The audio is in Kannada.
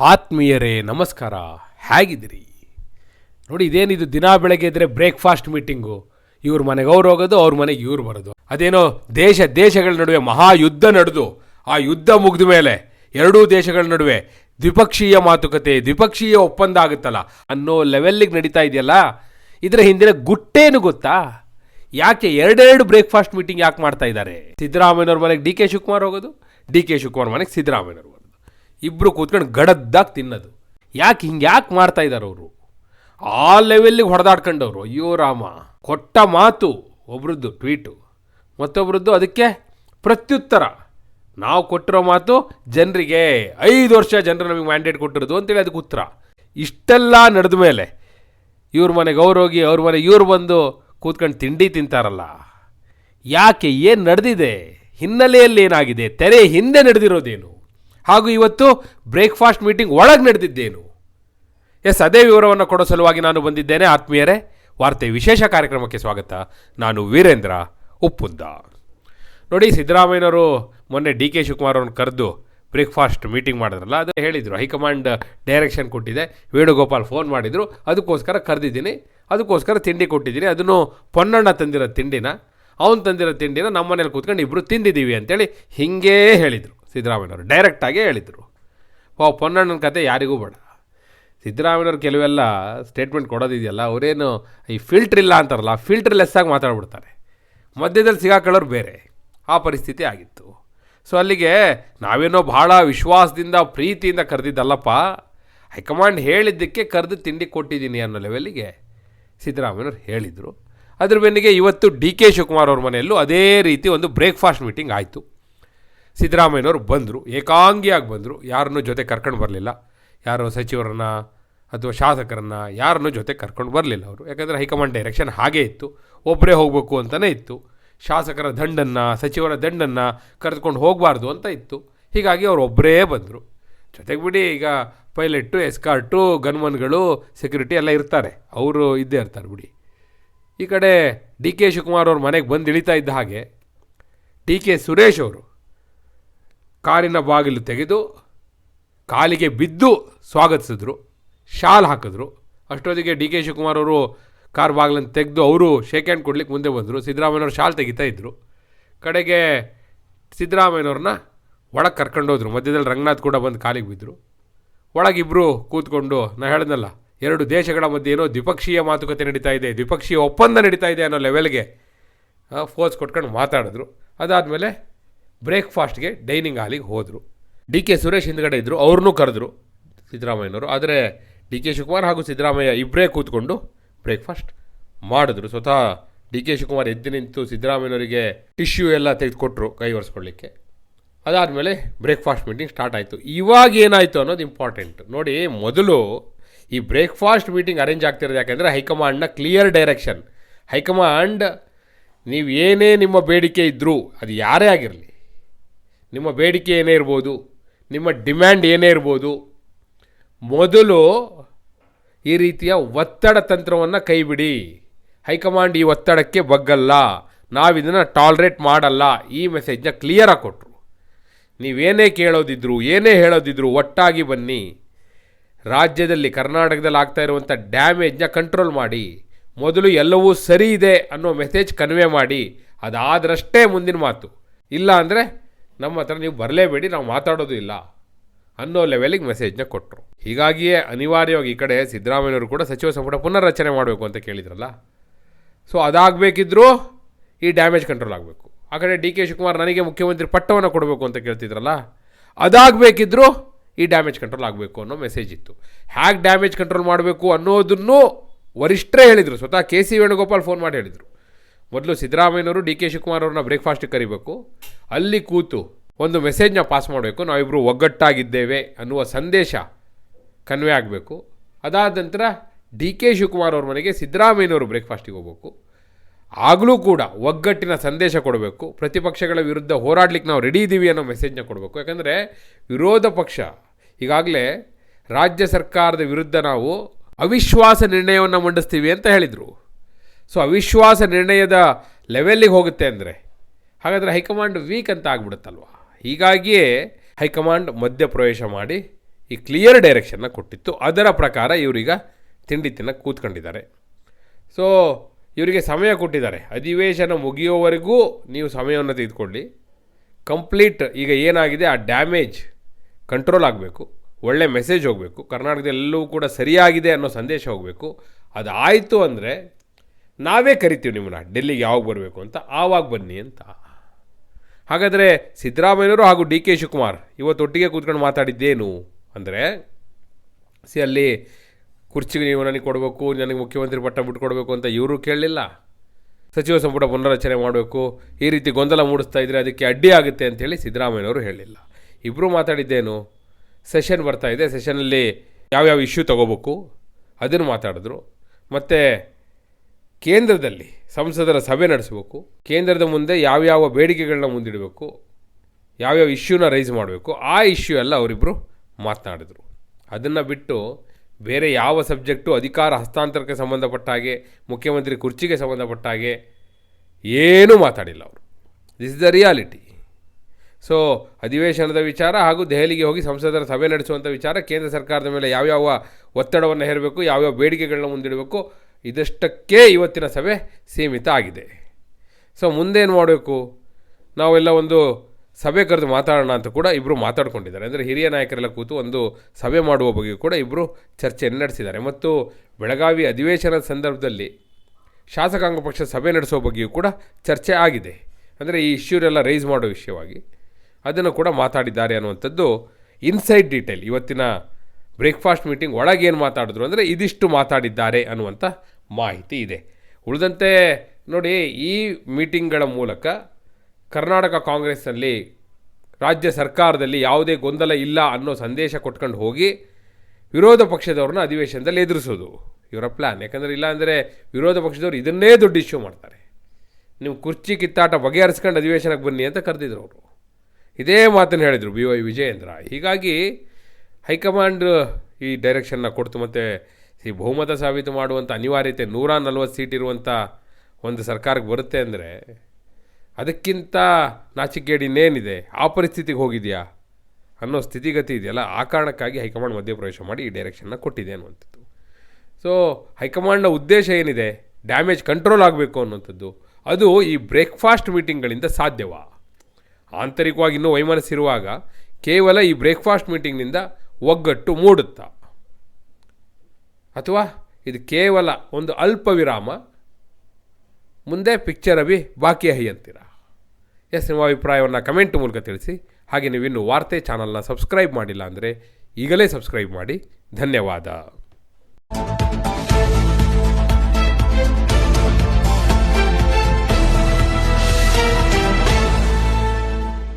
ಆತ್ಮೀಯರೇ, ನಮಸ್ಕಾರ. ಹೇಗಿದ್ದೀರಿ? ನೋಡಿ, ಇದೇನಿದು ದಿನ ಬೆಳಗ್ಗೆ ಇದ್ರೆ ಬ್ರೇಕ್ಫಾಸ್ಟ್ ಮೀಟಿಂಗು. ಇವ್ರ ಮನೆಗೆ ಅವ್ರು ಹೋಗೋದು, ಅವ್ರ ಮನೆಗೆ ಇವ್ರು ಬರೋದು. ಅದೇನೋ ದೇಶ, ದೇಶಗಳ ನಡುವೆ ಮಹಾಯುದ್ಧ ನಡೆದು, ಆ ಯುದ್ಧ ಮುಗಿದ ಮೇಲೆ ಎರಡೂ ದೇಶಗಳ ನಡುವೆ ದ್ವಿಪಕ್ಷೀಯ ಮಾತುಕತೆ, ದ್ವಿಪಕ್ಷೀಯ ಒಪ್ಪಂದ ಆಗುತ್ತಲ್ಲ? ಅನ್ನೋ ಲೆವೆಲ್ಲಿಗೆ ನಡೀತಾ ಇದೆಯಲ್ಲ? ಇದರ ಹಿಂದಿನ ಗುಟ್ಟೇನು ಗೊತ್ತಾ? ಯಾಕೆ ಎರಡೆರಡು ಬ್ರೇಕ್ಫಾಸ್ಟ್ ಮೀಟಿಂಗ್ ಯಾಕೆ ಮಾಡ್ತಾ ಇದ್ದಾರೆ? ಸಿದ್ದರಾಮಯ್ಯನವ್ರ ಮನೆಗೆ ಡಿ ಕೆ ಶಿವಕುಮಾರ್ ಹೋಗೋದು, ಡಿ ಕೆ ಶಿವಕುಮಾರ್ ಮನೆಗೆ ಸಿದ್ದರಾಮಯ್ಯನವ್ರು ಬರೋದು ಇಬ್ಬರು ಕೂತ್ಕೊಂಡು ಗಡದ್ದಾಗಿ ತಿನ್ನೋದು. ಯಾಕೆ ಹಿಂಗೆ ಯಾಕೆ ಮಾಡ್ತಾ ಇದ್ದಾರೆ ಅವರು? ಆ ಲೆವೆಲ್ಲಿಗೆ ಹೊಡೆದಾಡ್ಕೊಂಡವ್ರು. ಅಯ್ಯೋ ರಾಮ, ಕೊಟ್ಟ ಮಾತು, ಒಬ್ರದ್ದು ಟ್ವೀಟು, ಮತ್ತೊಬ್ರದ್ದು ಅದಕ್ಕೆ ಪ್ರತ್ಯುತ್ತರ. ನಾವು ಕೊಟ್ಟಿರೋ ಮಾತು ಜನರಿಗೆ ಐದು ವರ್ಷ ಜನರು ನಮಗೆ ಮ್ಯಾಂಡೇಟ್ ಕೊಟ್ಟಿರೋದು ಅಂತೇಳಿ ಅದಕ್ಕೆ ಉತ್ತರ. ಇಷ್ಟೆಲ್ಲ ನಡೆದ ಮೇಲೆ ಇವ್ರ ಮನೆಗೆ ಅವ್ರು ಹೋಗಿ ಅವ್ರ ಮನೆ ಇವ್ರು ಬಂದು ಕೂತ್ಕೊಂಡು ತಿಂಡಿ ತಿಂತಾರಲ್ಲ. ಯಾಕೆ ಏನು ನಡೆದಿದೆ? ಹಿನ್ನೆಲೆಯಲ್ಲಿ ಏನಾಗಿದೆ? ತೆರೆ ಹಿಂದೆ ನಡೆದಿರೋದೇನು? ಹಾಗೂ ಇವತ್ತು ಬ್ರೇಕ್ಫಾಸ್ಟ್ ಮೀಟಿಂಗ್ ಒಳಗೆ ನಡೆದಿದ್ದೇನು? ಎಸ್, ಅದೇ ವಿವರವನ್ನು ಕೊಡೋ ಸಲುವಾಗಿ ನಾನು ಬಂದಿದ್ದೇನೆ. ಆತ್ಮೀಯರೇ, ವಾರ್ತೆ ವಿಶೇಷ ಕಾರ್ಯಕ್ರಮಕ್ಕೆ ಸ್ವಾಗತ. ನಾನು ವೀರೇಂದ್ರ ಉಪ್ಪುಂದ. ನೋಡಿ, ಸಿದ್ದರಾಮಯ್ಯನವರು ಮೊನ್ನೆ ಡಿ ಕೆ ಶಿವಕುಮಾರ್ ಅವ್ರನ್ನ ಕರೆದು ಬ್ರೇಕ್ಫಾಸ್ಟ್ ಮೀಟಿಂಗ್ ಮಾಡಿದ್ರಲ್ಲ, ಅದು ಹೇಳಿದರು. ಹೈಕಮಾಂಡ್ ಡೈರೆಕ್ಷನ್ ಕೊಟ್ಟಿದೆ. ವೇಣುಗೋಪಾಲ್ ಫೋನ್ ಮಾಡಿದರು. ಅದಕ್ಕೋಸ್ಕರ ಕರೆದಿದ್ದೀನಿ. ಅದಕ್ಕೋಸ್ಕರ ತಿಂಡಿ ಕೊಟ್ಟಿದ್ದೀನಿ. ಅದನ್ನು ಪೊನ್ನಣ್ಣ ತಂದಿರೋ ತಿಂಡಿನ, ಅವನು ತಂದಿರೋ ತಿಂಡಿನ ನಮ್ಮ ಮನೇಲಿ ಕೂತ್ಕೊಂಡು ಇಬ್ಬರು ತಿಂದಿದ್ದೀವಿ ಅಂತೇಳಿ ಹಿಂಗೇ ಹೇಳಿದರು. ಸಿದ್ದರಾಮಯ್ಯನವರು. ಡೈರೆಕ್ಟಾಗೇ ಹೇಳಿದರು. ಓ ಪೊನ್ನಣ್ಣನ ಕತೆ ಯಾರಿಗೂ ಬೇಡ. ಸಿದ್ದರಾಮಯ್ಯವ್ರು ಕೆಲವೆಲ್ಲ ಸ್ಟೇಟ್ಮೆಂಟ್ ಕೊಡೋದಿದೆಯಲ್ಲ, ಅವರೇನು ಈ ಫಿಲ್ಟ್ರ್ ಇಲ್ಲ ಅಂತಾರಲ್ಲ ಫಿಲ್ಟ್ರ್ ಲೆಸ್ ಆಗಿ ಮಾತಾಡ್ಬಿಡ್ತಾರೆ. ಮಧ್ಯದಲ್ಲಿ ಸಿಗಾಕೊಳ್ಳೋರು ಬೇರೆ. ಆ ಪರಿಸ್ಥಿತಿ ಆಗಿತ್ತು. ಸೊ ಅಲ್ಲಿಗೆ ನಾವೇನೋ ಭಾಳ ವಿಶ್ವಾಸದಿಂದ, ಪ್ರೀತಿಯಿಂದ ಕರೆದಿದ್ದಲ್ಲಪ್ಪ, ಹೈಕಮಾಂಡ್ ಹೇಳಿದ್ದಕ್ಕೆ ಕರೆದು ತಿಂಡಿ ಕೊಟ್ಟಿದ್ದೀನಿ ಅನ್ನೋ ಲೆವೆಲ್ಲಿಗೆ ಸಿದ್ದರಾಮಯ್ಯವ್ರು ಹೇಳಿದರು. ಅದ್ರ ಬೆನ್ನಿಗೆ ಇವತ್ತು ಡಿ ಕೆ ಶಿವಕುಮಾರ್ ಅವ್ರ ಮನೆಯಲ್ಲೂ ಅದೇ ರೀತಿ ಒಂದು ಬ್ರೇಕ್ಫಾಸ್ಟ್ ಮೀಟಿಂಗ್ ಆಯಿತು. ಸಿದ್ದರಾಮಯ್ಯನವರು ಬಂದರು, ಏಕಾಂಗಿಯಾಗಿ ಬಂದರು. ಯಾರನ್ನೂ ಜೊತೆ ಕರ್ಕೊಂಡು ಬರಲಿಲ್ಲ. ಯಾರೋ ಸಚಿವರನ್ನ ಅಥವಾ ಶಾಸಕರನ್ನ ಯಾರನ್ನೂ ಜೊತೆ ಕರ್ಕೊಂಡು ಬರಲಿಲ್ಲ ಅವರು. ಯಾಕಂದರೆ ಹೈಕಮಾಂಡ್ ಡೈರೆಕ್ಷನ್ ಹಾಗೇ ಇತ್ತು. ಒಬ್ಬರೇ ಹೋಗಬೇಕು ಅಂತಲೇ ಇತ್ತು. ಶಾಸಕರ ದಂಡನ್ನು, ಸಚಿವರ ದಂಡನ್ನು ಕರೆದುಕೊಂಡು ಹೋಗಬಾರ್ದು ಅಂತ ಇತ್ತು. ಹೀಗಾಗಿ ಅವರು ಒಬ್ಬರೇ ಬಂದರು. ಜೊತೆಗೆ ಬಿಡಿ ಈಗ ಪೈಲಟ್ಟು, ಎಸ್ಕಾರ್ಟು, ಗನ್ಮನ್ಗಳು, ಸೆಕ್ಯೂರಿಟಿ ಎಲ್ಲ ಇರ್ತಾರೆ. ಅವರು ಇದ್ದೇ ಇರ್ತಾರೆ ಬಿಡಿ. ಈ ಕಡೆ ಡಿ ಕೆ ಶಿವಕುಮಾರ್ ಅವ್ರ ಮನೆಗೆ ಬಂದು ಇಳಿತಾ ಇದ್ದ ಹಾಗೆ ಡಿ ಕೆ ಸುರೇಶ್ ಅವರು ಕಾರಿನ ಬಾಗಿಲು ತೆಗೆದು ಕಾಲಿಗೆ ಬಿದ್ದು ಸ್ವಾಗತಿಸಿದ್ರು. ಶಾಲ್ ಹಾಕಿದ್ರು. ಅಷ್ಟೊತ್ತಿಗೆ ಡಿ ಕೆ ಶಿವಕುಮಾರ್ ಅವರು ಕಾರ್ ಬಾಗಿಲನ್ನು ತೆಗೆದು ಅವರು ಶೇಕ್ ಹ್ಯಾಂಡ್ ಕೊಡ್ಲಿಕ್ಕೆ ಮುಂದೆ ಬಂದರು. ಸಿದ್ದರಾಮಯ್ಯವ್ರು ಶಾಲ್ ತೆಗಿತಾ ಇದ್ದರು ಕಡೆಗೆ ಸಿದ್ದರಾಮಯ್ಯವ್ರನ್ನ ಒಳಗೆ ಕರ್ಕೊಂಡೋದ್ರು ಮಧ್ಯದಲ್ಲಿ ರಂಗನಾಥ್ ಕೂಡ ಬಂದು ಕಾಲಿಗೆ ಬಿದ್ದರು ಒಳಗಿಬ್ಬರು ಕೂತ್ಕೊಂಡು, ನಾ ಹೇಳ್ದಲ್ಲ ಎರಡು ದೇಶಗಳ ಮಧ್ಯೆ ಏನೋ ದ್ವಿಪಕ್ಷೀಯ ಮಾತುಕತೆ ನಡೀತಾ ಇದೆ, ದ್ವಿಪಕ್ಷೀಯ ಒಪ್ಪಂದ ನಡೀತಾ ಇದೆ ಅನ್ನೋ ಲೆವೆಲ್ಗೆ ಫೋರ್ಸ್ ಕೊಟ್ಕೊಂಡು ಮಾತಾಡಿದ್ರು. ಅದಾದಮೇಲೆ ಬ್ರೇಕ್ಫಾಸ್ಟ್ಗೆ ಡೈನಿಂಗ್ ಹಾಲಿಗೆ ಹೋದರು. ಡಿ ಕೆ ಸುರೇಶ್ ಹಿಂದ್ಗಡೆ ಇದ್ದರು ಅವ್ರನ್ನೂ ಕರೆದ್ರು ಸಿದ್ದರಾಮಯ್ಯನವರು. ಆದರೆ ಡಿ ಕೆ ಶಿವಕುಮಾರ್ ಹಾಗೂ ಸಿದ್ದರಾಮಯ್ಯ ಇಬ್ಬರೇ ಕೂತ್ಕೊಂಡು ಬ್ರೇಕ್ಫಾಸ್ಟ್ ಮಾಡಿದ್ರು. ಸ್ವತಃ ಡಿ ಕೆ ಶಿವಕುಮಾರ್ ಎದ್ದು ನಿಂತು ಸಿದ್ದರಾಮಯ್ಯನವರಿಗೆ ಟಿಶ್ಯೂ ಎಲ್ಲ ತೆಗೆದುಕೊಟ್ರು ಕೈ ಒರೆಸ್ಕೊಳ್ಳಿಕ್ಕೆ. ಅದಾದಮೇಲೆ ಬ್ರೇಕ್ಫಾಸ್ಟ್ ಮೀಟಿಂಗ್ ಸ್ಟಾರ್ಟ್ ಆಯಿತು. ಇವಾಗ ಏನಾಯಿತು ಅನ್ನೋದು ಇಂಪಾರ್ಟೆಂಟ್. ನೋಡಿ, ಮೊದಲು ಈ ಬ್ರೇಕ್ಫಾಸ್ಟ್ ಮೀಟಿಂಗ್ ಅರೇಂಜ್ ಆಗ್ತಿರೋದು ಯಾಕೆಂದರೆ ಹೈಕಮಾಂಡ್ನ ಕ್ಲಿಯರ್ ಡೈರೆಕ್ಷನ್. ಹೈಕಮಾಂಡ್, ನೀವು ಏನೇ ನಿಮ್ಮ ಬೇಡಿಕೆ ಇದ್ದರೂ ಅದು ಯಾರೇ ಆಗಿರಲಿ ನಿಮ್ಮ ಬೇಡಿಕೆ ಏನೇ ಇರ್ಬೋದು, ನಿಮ್ಮ ಡಿಮ್ಯಾಂಡ್ ಏನೇ ಇರ್ಬೋದು, ಮೊದಲು ಈ ರೀತಿಯ ಒತ್ತಡ ತಂತ್ರವನ್ನು ಕೈಬಿಡಿ. ಹೈಕಮಾಂಡ್ ಈ ಒತ್ತಡಕ್ಕೆ ಬಗ್ಗಲ್ಲ. ನಾವಿದನ್ನು ಟಾಲ್ರೇಟ್ ಮಾಡಲ್ಲ. ಈ ಮೆಸೇಜ್ನ ಕ್ಲಿಯರಾಗಿ ಕೊಟ್ಟರು ನೀವೇನೇ ಕೇಳೋದಿದ್ರು, ಏನೇ ಹೇಳೋದಿದ್ರು ಒಟ್ಟಾಗಿ ಬನ್ನಿ. ರಾಜ್ಯದಲ್ಲಿ, ಕರ್ನಾಟಕದಲ್ಲಿ ಆಗ್ತಾ ಇರುವಂಥ ಡ್ಯಾಮೇಜ್ನ ಕಂಟ್ರೋಲ್ ಮಾಡಿ. ಮೊದಲು ಎಲ್ಲವೂ ಸರಿ ಇದೆ ಅನ್ನೋ ಮೆಸೇಜ್ ಕನ್ವೆ ಮಾಡಿ. ಅದಾದರಷ್ಟೇ ಮುಂದಿನ ಮಾತು. ಇಲ್ಲ ಅಂದರೆ ನಮ್ಮ ಹತ್ರ ನೀವು ಬರಲೇಬೇಡಿ, ನಾವು ಮಾತಾಡೋದು ಇಲ್ಲ ಅನ್ನೋ ಲೆವೆಲಿಗೆ ಮೆಸೇಜ್ನ ಕೊಟ್ಟರು ಹೀಗಾಗಿಯೇ ಅನಿವಾರ್ಯವಾಗಿ ಈ ಕಡೆ ಸಿದ್ದರಾಮಯ್ಯವರು ಕೂಡ ಸಚಿವ ಸಂಪುಟ ಪುನರ್ರಚನೆ ಮಾಡಬೇಕು ಅಂತ ಕೇಳಿದ್ರಲ್ಲ? ಸೊ ಅದಾಗಬೇಕಿದ್ರೂ ಈ ಡ್ಯಾಮೇಜ್ ಕಂಟ್ರೋಲ್ ಆಗಬೇಕು. ಆ ಕಡೆ ಡಿ ಕೆ ಶಿವಕುಮಾರ್ ನನಗೆ ಮುಖ್ಯಮಂತ್ರಿ ಪಟ್ಟವನ್ನು ಕೊಡಬೇಕು ಅಂತ ಕೇಳ್ತಿದ್ರಲ್ಲ? ಅದಾಗಬೇಕಿದ್ರೂ ಈ ಡ್ಯಾಮೇಜ್ ಕಂಟ್ರೋಲ್ ಆಗಬೇಕು ಅನ್ನೋ ಮೆಸೇಜ್ ಇತ್ತು. ಹೇಗೆ ಡ್ಯಾಮೇಜ್ ಕಂಟ್ರೋಲ್ ಮಾಡಬೇಕು ಅನ್ನೋದನ್ನು ವರಿಷ್ಠರೇ ಹೇಳಿದರು. ಸ್ವತಃ ಕೆ ಸಿ ವೇಣುಗೋಪಾಲ್ ಫೋನ್ ಮಾಡಿ ಹೇಳಿದರು. ಮೊದಲು ಸಿದ್ದರಾಮಯ್ಯನವರು ಡಿ ಕೆ ಶಿವಕುಮಾರ್ ಅವ್ರನ್ನ ಬ್ರೇಕ್ಫಾಸ್ಟಿಗೆ ಕರಿಬೇಕು. ಅಲ್ಲಿ ಕೂತು ಒಂದು ಮೆಸೇಜ್ನ ಪಾಸ್ ಮಾಡಬೇಕು. ನಾವಿಬ್ಬರು ಒಗ್ಗಟ್ಟಾಗಿದ್ದೇವೆ ಅನ್ನುವ ಸಂದೇಶ ಕನ್ವೆ ಆಗಬೇಕು. ಅದಾದ ನಂತರ ಡಿ ಕೆ ಶಿವಕುಮಾರ್ ಅವ್ರ ಮನೆಗೆ ಸಿದ್ದರಾಮಯ್ಯನವರು ಬ್ರೇಕ್ಫಾಸ್ಟಿಗೆ ಹೋಗಬೇಕು. ಆಗಲೂ ಕೂಡ ಒಗ್ಗಟ್ಟಿನ ಸಂದೇಶ ಕೊಡಬೇಕು. ಪ್ರತಿಪಕ್ಷಗಳ ವಿರುದ್ಧ ಹೋರಾಡ್ಲಿಕ್ಕೆ ನಾವು ರೆಡಿ ಇದ್ದೀವಿ ಅನ್ನೋ ಮೆಸೇಜ್ನ ಕೊಡಬೇಕು. ಯಾಕಂದರೆ ವಿರೋಧ ಪಕ್ಷ, ಈಗಾಗಲೇ ರಾಜ್ಯ ಸರ್ಕಾರದ ವಿರುದ್ಧ ನಾವು ಅವಿಶ್ವಾಸ ನಿರ್ಣಯವನ್ನು ಮಂಡಿಸ್ತೀವಿ ಅಂತ ಹೇಳಿದರು. ಸೊ ಅವಿಶ್ವಾಸ ನಿರ್ಣಯದ ಲೆವೆಲ್ಲಿಗೆ ಹೋಗುತ್ತೆ ಅಂದರೆ, ಹಾಗಾದರೆ ಹೈಕಮಾಂಡ್ ವೀಕ್ ಅಂತ ಆಗ್ಬಿಡುತ್ತಲ್ವ? ಹೀಗಾಗಿಯೇ ಹೈಕಮಾಂಡ್ ಮಧ್ಯಪ್ರವೇಶ ಮಾಡಿ ಈ ಕ್ಲಿಯರ್ ಡೈರೆಕ್ಷನ್ನ ಕೊಟ್ಟಿತ್ತು. ಅದರ ಪ್ರಕಾರ ಇವರೀಗ ತಿಂಡಿ ತಿನ್ನಕ್ಕೆ ಕೂತ್ಕೊಂಡಿದ್ದಾರೆ. ಸೊ ಇವರಿಗೆ ಸಮಯ ಕೊಟ್ಟಿದ್ದಾರೆ. ಅಧಿವೇಶನ ಮುಗಿಯೋವರೆಗೂ ನೀವು ಸಮಯವನ್ನು ತೆಗೆದುಕೊಳ್ಳಿ. ಕಂಪ್ಲೀಟ್ ಈಗ ಏನಾಗಿದೆ, ಆ ಡ್ಯಾಮೇಜ್ ಕಂಟ್ರೋಲ್ ಆಗಬೇಕು. ಒಳ್ಳೆ ಮೆಸೇಜ್ ಹೋಗಬೇಕು. ಕರ್ನಾಟಕದೆಲ್ಲವೂ ಕೂಡ ಸರಿಯಾಗಿದೆ ಅನ್ನೋ ಸಂದೇಶ ಹೋಗಬೇಕು. ಅದು ಆಯಿತು ಅಂದರೆ ನಾವೇ ಕರಿತೀವಿ ನಿಮ್ಮನ್ನ. ಡೆಲ್ಲಿಗೆ ಯಾವಾಗ ಬರಬೇಕು ಅಂತ? ಆವಾಗ ಬನ್ನಿ ಅಂತ. ಹಾಗಾದರೆ ಸಿದ್ದರಾಮಯ್ಯನವರು ಹಾಗೂ ಡಿ ಕೆ ಶಿವಕುಮಾರ್ ಇವತ್ತು ಒಟ್ಟಿಗೆ ಕೂತ್ಕೊಂಡು ಮಾತಾಡಿದ್ದೇನು ಅಂದರೆ, ಸಿ, ಅಲ್ಲಿ ಕುರ್ಚಿಗೆ ನೀವು ನನಗೆ ಕೊಡಬೇಕು, ನನಗೆ ಮುಖ್ಯಮಂತ್ರಿ ಪಟ್ಟ ಬಿಟ್ಕೊಡ್ಬೇಕು ಕೊಡಬೇಕು ಅಂತ ಇವರು ಕೇಳಲಿಲ್ಲ. ಸಚಿವ ಸಂಪುಟ ಪುನರಚನೆ ಮಾಡಬೇಕು, ಈ ರೀತಿ ಗೊಂದಲ ಮೂಡಿಸ್ತಾ ಇದ್ದರೆ ಅದಕ್ಕೆ ಅಡ್ಡಿ ಆಗುತ್ತೆ ಅಂತೇಳಿ ಸಿದ್ದರಾಮಯ್ಯನವರು ಹೇಳಿಲ್ಲ. ಇಬ್ಬರು ಮಾತಾಡಿದ್ದೇನು? ಸೆಷನ್ ಬರ್ತಾ ಇದೆ ಸೆಷನಲ್ಲಿ ಯಾವ್ಯಾವ ಇಶ್ಯೂ ತಗೋಬೇಕು? ಅದನ್ನು ಮಾತಾಡಿದ್ರು. ಮತ್ತು ಕೇಂದ್ರದಲ್ಲಿ ಸಂಸದರ ಸಭೆ ನಡೆಸಬೇಕು, ಕೇಂದ್ರದ ಮುಂದೆ ಯಾವ್ಯಾವ ಬೇಡಿಕೆಗಳನ್ನ ಮುಂದಿಡಬೇಕು, ಯಾವ್ಯಾವ ಇಶ್ಯೂನ ರೈಸ್ ಮಾಡಬೇಕು, ಆ ಇಶ್ಯೂ ಎಲ್ಲ ಅವರಿಬ್ಬರು ಮಾತನಾಡಿದರು. ಅದನ್ನು ಬಿಟ್ಟು ಬೇರೆ ಯಾವ ಸಬ್ಜೆಕ್ಟು ಅಧಿಕಾರ ಹಸ್ತಾಂತರಕ್ಕೆ ಸಂಬಂಧಪಟ್ಟ ಹಾಗೆ, ಮುಖ್ಯಮಂತ್ರಿ ಕುರ್ಚಿಗೆ ಸಂಬಂಧಪಟ್ಟ ಹಾಗೆ ಏನೂ ಮಾತಾಡಿಲ್ಲ ಅವರು. This is the reality so ಅಧಿವೇಶನದ ವಿಚಾರ ಹಾಗೂ ದೆಹಲಿಗೆ ಹೋಗಿ ಸಂಸದರ ಸಭೆ ನಡೆಸುವಂಥ ವಿಚಾರ ಕೇಂದ್ರ ಸರ್ಕಾರದ ಮೇಲೆ ಯಾವ್ಯಾವ ಒತ್ತಡವನ್ನು ಹೇರಬೇಕು, ಯಾವ್ಯಾವ ಬೇಡಿಕೆಗಳನ್ನ ಮುಂದಿಡಬೇಕು ಇದಷ್ಟಕ್ಕೆ ಇವತ್ತಿನ ಸಭೆ ಸೀಮಿತ ಆಗಿದೆ. ಸೊ ಮುಂದೇನು ಮಾಡಬೇಕು? ನಾವೆಲ್ಲ ಒಂದು ಸಭೆ ಕರೆದು ಮಾತಾಡೋಣ ಅಂತ ಕೂಡ ಇಬ್ಬರು ಮಾತಾಡ್ಕೊಂಡಿದ್ದಾರೆ. ಅಂದರೆ ಹಿರಿಯ ನಾಯಕರೆಲ್ಲ ಕೂತು ಒಂದು ಸಭೆ ಮಾಡುವ ಬಗ್ಗೆ ಕೂಡ ಇಬ್ಬರು ಚರ್ಚೆಯನ್ನು ನಡೆಸಿದ್ದಾರೆ. ಮತ್ತು ಬೆಳಗಾವಿ ಅಧಿವೇಶನದ ಸಂದರ್ಭದಲ್ಲಿ ಶಾಸಕಾಂಗ ಪಕ್ಷ ಸಭೆ ನಡೆಸೋ ಬಗ್ಗೆಯೂ ಕೂಡ ಚರ್ಚೆ ಆಗಿದೆ. ಅಂದರೆ ಈ ಇಶ್ಯೂರೆಲ್ಲ ರೈಸ್ ಮಾಡೋ ವಿಷಯವಾಗಿ ಅದನ್ನು ಕೂಡ ಮಾತಾಡಿದ್ದಾರೆ ಅನ್ನುವಂಥದ್ದು ಇನ್ಸೈಡ್ ಡೀಟೇಲ್ ಇವತ್ತಿನ ಬ್ರೇಕ್ಫಾಸ್ಟ್ ಮೀಟಿಂಗ್ ಒಳಗೇನು ಮಾತಾಡಿದ್ರು? ಅಂದರೆ ಇದಿಷ್ಟು ಮಾತಾಡಿದ್ದಾರೆ ಅನ್ನುವಂಥ ಮಾಹಿತಿ ಇದೆ. ಉಳಿದಂತೆ ನೋಡಿ, ಈ ಮೀಟಿಂಗ್ಗಳ ಮೂಲಕ ಕರ್ನಾಟಕ ಕಾಂಗ್ರೆಸ್ನಲ್ಲಿ ರಾಜ್ಯ ಸರ್ಕಾರದಲ್ಲಿ ಯಾವುದೇ ಗೊಂದಲ ಇಲ್ಲ ಅನ್ನೋ ಸಂದೇಶ ಕೊಟ್ಕೊಂಡು ಹೋಗಿ ವಿರೋಧ ಪಕ್ಷದವ್ರನ್ನ ಅಧಿವೇಶನದಲ್ಲಿ ಎದುರಿಸೋದು. ಇವರ ಪ್ಲ್ಯಾನ್ ಯಾಕಂದರೆ ಇಲ್ಲಾಂದರೆ ವಿರೋಧ ಪಕ್ಷದವ್ರು ಇದನ್ನೇ ದೊಡ್ಡ ಇಶ್ಯೂ ಮಾಡ್ತಾರೆ. ನೀವು ಕುರ್ಚಿ ಕಿತ್ತಾಟ ಬಗೆಹರಿಸ್ಕೊಂಡು ಅಧಿವೇಶನಕ್ಕೆ ಬನ್ನಿ ಅಂತ ಕರೆದಿದ್ರು ಅವರು. ಇದೇ ಮಾತನ್ನು ಹೇಳಿದರು ಬಿ ವೈ ವಿಜಯೇಂದ್ರ. ಹೀಗಾಗಿ ಹೈಕಮಾಂಡ್ ಈ ಡೈರೆಕ್ಷನ್ನ ಕೊಡ್ತು ಮತ್ತು ಈ ಬಹುಮತ ಸಾಬೀತು ಮಾಡುವಂಥ ಅನಿವಾರ್ಯತೆ ನೂರ ನಲ್ವತ್ತು ಸೀಟ್ ಇರುವಂಥ ಒಂದು ಸರ್ಕಾರಕ್ಕೆ ಬರುತ್ತೆ ಅಂದರೆ ಅದಕ್ಕಿಂತ ನಾಚಿಕೇಡಿ ಇನ್ನೇನಿದೆ ಆ ಪರಿಸ್ಥಿತಿಗೆ ಹೋಗಿದೆಯಾ? ಅನ್ನೋ ಸ್ಥಿತಿಗತಿ ಇದೆಯಲ್ಲ, ಆ ಕಾರಣಕ್ಕಾಗಿ ಹೈಕಮಾಂಡ್ ಮಧ್ಯಪ್ರವೇಶ ಮಾಡಿ ಈ ಡೈರೆಕ್ಷನ್ನ ಕೊಟ್ಟಿದೆ ಅನ್ನುವಂಥದ್ದು. ಸೊ ಹೈಕಮಾಂಡ್ನ ಉದ್ದೇಶ ಏನಿದೆ? ಡ್ಯಾಮೇಜ್ ಕಂಟ್ರೋಲ್ ಆಗಬೇಕು ಅನ್ನುವಂಥದ್ದು. ಅದು ಈ ಬ್ರೇಕ್ಫಾಸ್ಟ್ ಮೀಟಿಂಗ್ಗಳಿಂದ ಸಾಧ್ಯವಾ? ಆಂತರಿಕವಾಗಿ ಇನ್ನೂ ವೈಮನಸ್ಸಿರುವಾಗ ಕೇವಲ ಈ ಬ್ರೇಕ್ಫಾಸ್ಟ್ ಮೀಟಿಂಗ್ನಿಂದ ಒಗ್ಗಟ್ಟು ಮೂಡುತ್ತಾ? ಅಥವಾ ಇದು ಕೇವಲ ಒಂದು ಅಲ್ಪ ವಿರಾಮ ಮುಂದೆ ಪಿಕ್ಚರ್ ಅಭಿ ಬಾಕಿ ಹೈ ಅಂತೀರಾ? ಎಸ್ ನಿಮ್ಮ ಅಭಿಪ್ರಾಯವನ್ನು ಕಮೆಂಟ್ ಮೂಲಕ ತಿಳಿಸಿ. ಹಾಗೆ ನೀವಿನ್ನು ವಾರ್ತೆ ಚಾನಲ್ನ ಸಬ್ಸ್ಕ್ರೈಬ್ ಮಾಡಿಲ್ಲ ಅಂದರೆ ಈಗಲೇ ಸಬ್ಸ್ಕ್ರೈಬ್ ಮಾಡಿ. ಧನ್ಯವಾದ.